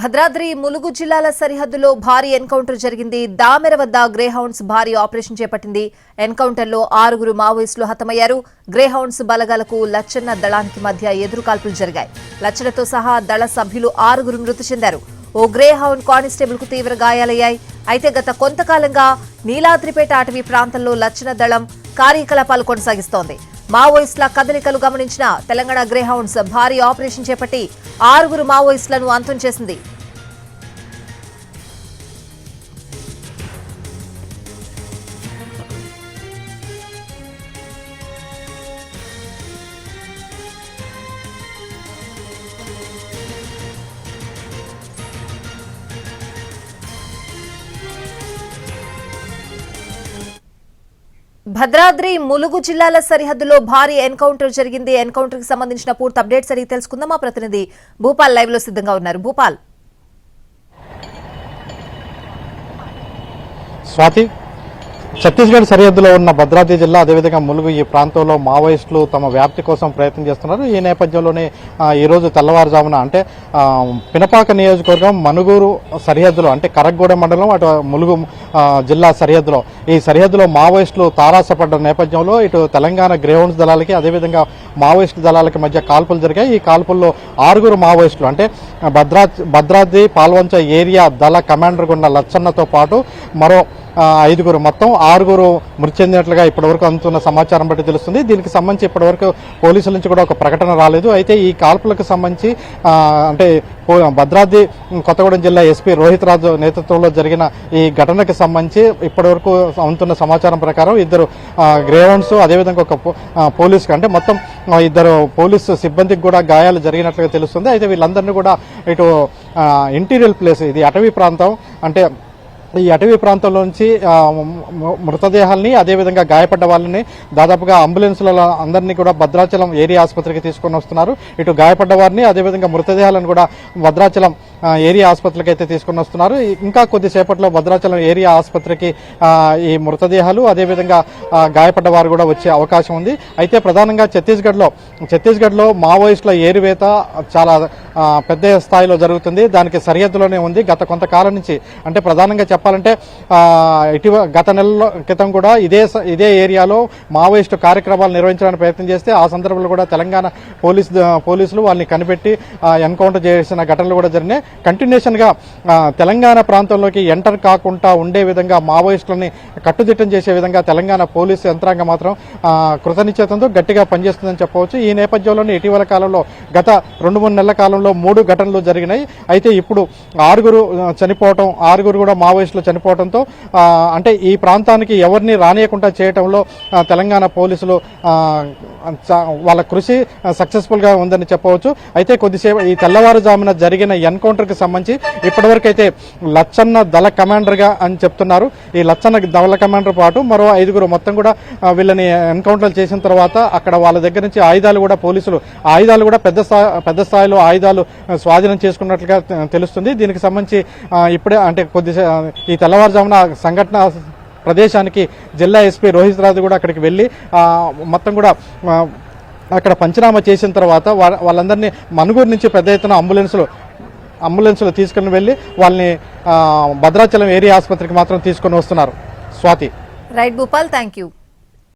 భద్రాద్రి ములుగు జిల్లాల సరిహద్దులో భారీ ఎన్కౌంటర్ జరిగింది. దామెర వద్ద గ్రేహౌండ్స్ భారీ ఆపరేషన్ చేపట్టింది. ఎన్కౌంటర్లో ఆరుగురు మావోయిస్టులు హతమయ్యారు. గ్రేహౌండ్స్ బలగాలకు లచ్చన్న దళానికి మధ్య ఎదురుకాల్పులు జరిగాయి. లచ్చనతో సహా దళ సభ్యులు ఆరుగురు మృతి చెందారు. ఓ గ్రేహౌండ్ కానిస్టేబుల్కు తీవ్ర గాయాలయ్యాయి. అయితే గత కొంతకాలంగా నీలాద్రిపేట అటవీ ప్రాంతంలో లచ్చన దళం కార్యకలాపాలు కొనసాగిస్తోంది. మావోయిస్టుల కదలికలు గమనించిన తెలంగాణ గ్రేహౌండ్స్ భారీ ఆపరేషన్ చేపట్టి ఆరుగురు మావోయిస్టులను అంతం చేసింది. భద్రాద్రి ములుగు జిల్లాల సరిహద్దులో భారీ ఎన్కౌంటర్ జరిగింది. ఎన్కౌంటర్కి సంబంధించిన పూర్తి అప్డేట్స్ అడిగి తెలుసుకుందాం. మా ప్రతినిధి భూపాల్ లైవ్లో సిద్ధంగా ఉన్నారు. భూపాల్. స్వాతి ఛత్తీస్గఢ్ సరిహద్దులో ఉన్న భద్రాద్రి జిల్లా అదేవిధంగా ములుగు ఈ ప్రాంతంలో మావోయిస్టులు తమ వ్యాప్తి కోసం ప్రయత్నం చేస్తున్నారు. ఈ నేపథ్యంలోనే ఈరోజు తెల్లవారుజామున అంటే పినపాక నియోజకవర్గం మనుగూరు సరిహద్దులో అంటే కరగ్గూడెం మండలం అటు ములుగు జిల్లా సరిహద్దులో. ఈ సరిహద్దులో మావోయిస్టులు తారాసపడ్డ నేపథ్యంలో ఇటు తెలంగాణ గ్రేహౌండ్స్ దళాలకి అదేవిధంగా మావోయిస్టు దళాలకి మధ్య కాల్పులు జరిగాయి. ఈ కాల్పుల్లో ఆరుగురు మావోయిస్టులు అంటే భద్రా భద్రాద్రి పాల్వంచ ఏరియా దళ కమాండర్ ఉన్న లచ్చన్నతో పాటు మరో ఐదుగురు మొత్తం ఆరుగురు మృతి చెందినట్లుగా ఇప్పటివరకు అందుతున్న సమాచారం బట్టి తెలుస్తుంది. దీనికి సంబంధించి ఇప్పటివరకు పోలీసుల నుంచి కూడా ఒక ప్రకటన రాలేదు. అయితే ఈ కాల్పులకు సంబంధించి అంటే పో- భద్రాద్రి కొత్తగూడెం జిల్లా ఎస్పీ రోహిత్ రాజు నేతృత్వంలో జరిగిన ఈ ఘటనకు సంబంధించి ఇప్పటివరకు అందుతున్న సమాచారం ప్రకారం ఇద్దరు గ్రేవన్స్ అదేవిధంగా ఒక పో- పోలీసుకు అంటే మొత్తం ఇద్దరు పోలీసు సిబ్బందికి కూడా గాయాలు జరిగినట్లుగా తెలుస్తుంది. అయితే వీళ్ళందరినీ కూడా ఇటు ఇంటీరియల్ ప్లేస్ ఇది అటవీ ప్రాంతం అంటే ఈ అటవీ ప్రాంతంలో నుంచి మృతదేహాలని అదేవిధంగా గాయపడ్డ వాళ్ళని దాదాపుగా అంబులెన్సులలో అందరినీ కూడా భద్రాచలం ఏరియా ఆసుపత్రికి తీసుకొని వస్తున్నారు. ఇటు గాయపడ్డ వారిని అదేవిధంగా మృతదేహాలను కూడా భద్రాచలం ఏరియా ఆసుపత్రికి అయితే తీసుకొని వస్తున్నారు. ఇంకా కొద్దిసేపట్లో భద్రాచలం ఏరియా ఆసుపత్రికి ఈ మృతదేహాలు అదేవిధంగా గాయపడ్డ వారు కూడా వచ్చే అవకాశం ఉంది. అయితే ప్రధానంగా ఛత్తీస్గఢ్లో ఛత్తీస్గఢ్లో మావోయిస్టుల ఏరివేత చాలా పెద్ద స్థాయిలో జరుగుతుంది. దానికి సరిహద్దులోనే ఉంది. గత కొంతకాలం నుంచి అంటే ప్రధానంగా చెప్పాలంటే ఇటీవల ఇటీవ గత నెలలో క్రితం కూడా ఇదే స- ఇదే ఏరియాలో మావోయిస్టు కార్యక్రమాలు నిర్వహించడానికి ప్రయత్నం చేస్తే ఆ సందర్భంలో కూడా తెలంగాణ పోలీస్ పోలీసులు వాళ్ళని కనిపెట్టి ఎన్కౌంటర్ చేసిన ఘటనలు కూడా జరిగినాయి. కంటిన్యూషన్గా తెలంగాణ ప్రాంతంలోకి ఎంటర్ కాకుండా ఉండే విధంగా మావోయిస్టులని కట్టుదిట్టం చేసే విధంగా తెలంగాణ పోలీసు యంత్రాంగం మాత్రం కృతనిశ్చేతంతో గట్టిగా పనిచేస్తుందని చెప్పవచ్చు. ఈ నేపథ్యంలోనే ఇటీవల కాలంలో గత రెండు మూడు నెలల కాలంలో మూడు ఘటనలు జరిగినాయి. అయితే ఇప్పుడు ఆరుగురు చనిపోవటం ఆరుగురు కూడా మావోయిస్టులు చనిపోవడంతో అంటే ఈ ప్రాంతానికి ఎవరిని రానియకుండా చేయటంలో తెలంగాణ పోలీసులు వాళ్ళ కృషి సక్సెస్ఫుల్గా ఉందని చెప్పవచ్చు. అయితే కొద్దిసేపు ఈ తెల్లవారుజామున జరిగిన ఎన్కౌంటర్కి సంబంధించి ఇప్పటివరకు అయితే లచ్చన్న దళ కమాండర్గా అని చెప్తున్నారు. ఈ లచ్చన్న దళ కమాండర్ పాటు మరో ఐదుగురు మొత్తం కూడా వీళ్ళని ఎన్కౌంటర్ చేసిన తర్వాత అక్కడ వాళ్ళ దగ్గర నుంచి ఆయుధాలు కూడా పోలీసులు ఆయుధాలు కూడా పెద్ద స్థాయి పెద్ద స్థాయిలో ఆయుధాలు స్వాధీనం చేసుకున్నట్లుగా తెలుస్తుంది. దీనికి సంబంధించి ఇప్పుడే అంటే కొద్ది ఈ తెల్లవారుజామున సంఘటన ప్రదేశానికి జిల్లా ఎస్పీ రోహిత్ రాజు కూడా అక్కడికి వెళ్ళి మొత్తం కూడా అక్కడ పంచనామా చేసిన తర్వాత వాళ్ళందరినీ మనుగూరు నుంచి పెద్ద ఎత్తున అంబులెన్సులు అంబులెన్సులు తీసుకుని వెళ్ళి వాళ్ళని భద్రాచలం ఏరియా ఆసుపత్రికి మాత్రం తీసుకొని వస్తున్నారు. Swathi. Right Bhupal thank you